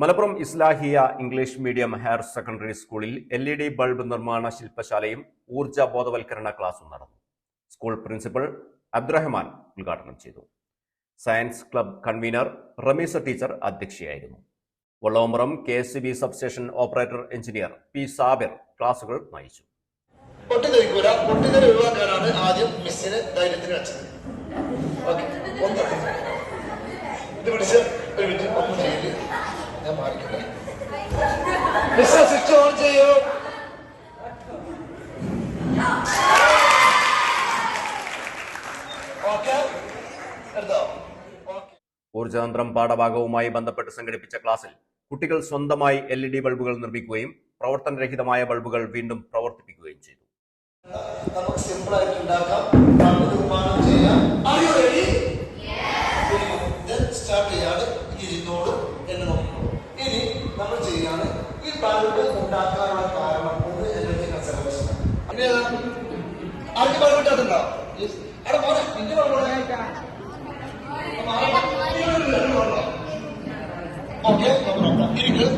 Malappuram Islahiya English medium higher secondary സ്കൂളിൽ L E D bulb നിർമ്മാണ ശില്പശാലയും ഊർജ ബോധവൽക്കരണ ക്ലാസും നടന്നു. സ്കൂൾ പ്രിൻസിപ്പൽ അബ്ദുറഹ്മാൻ ഉദ്ഘാടനം ചെയ്തു. Science club convener Rameesa teacher അധ്യക്ഷയായിരുന്നു. Vallombram K S B substation operator engineer P Sabir ക്ലാസുകൾ നയിച്ചു. ആദ്യം ഒന്ന്. പിടിച്ച് ഒരു മിനിറ്റ്. ഒന്നും ചെയ്യില്ല ഞാൻ മാറിക്കട്ടെ. സ്വിച്ച് ഓൺ ചെയ്യൂ ഊർജതന്ത്രം പാഠഭാഗവുമായി ബന്ധപ്പെട്ട് സംഘടിപ്പിച്ച ക്ലാസ്സിൽ കുട്ടികൾ സ്വന്തമായി എൽ ഇ ഡി ബൾബുകൾ നിർമ്മിക്കുകയും പ്രവർത്തനരഹിതമായ ബൾബുകൾ വീണ്ടും പ്രവർത്തിപ്പിക്കുകയും ചെയ്തു. നമുക്ക് സിമ്പിൾ ആയിട്ട് ഉണ്ടാക്കാം നിർമ്മാണം ചെയ്യാം. Start you ready? Then start ചെയ്യാണ് എന്നെ ഇനി നമ്മൾ ചെയ്യാണ്. ഈ ബൾബ് ഉണ്ടാക്കാനുള്ള കാരണം ഒന്ന് എനർജി കൺസർവേഷൻ ആർക്ക് ബൾബ് ഇട്ടാട്ടുണ്ടോ അവിടെ പോലെ ഓക്കെ ഇരിക്കും.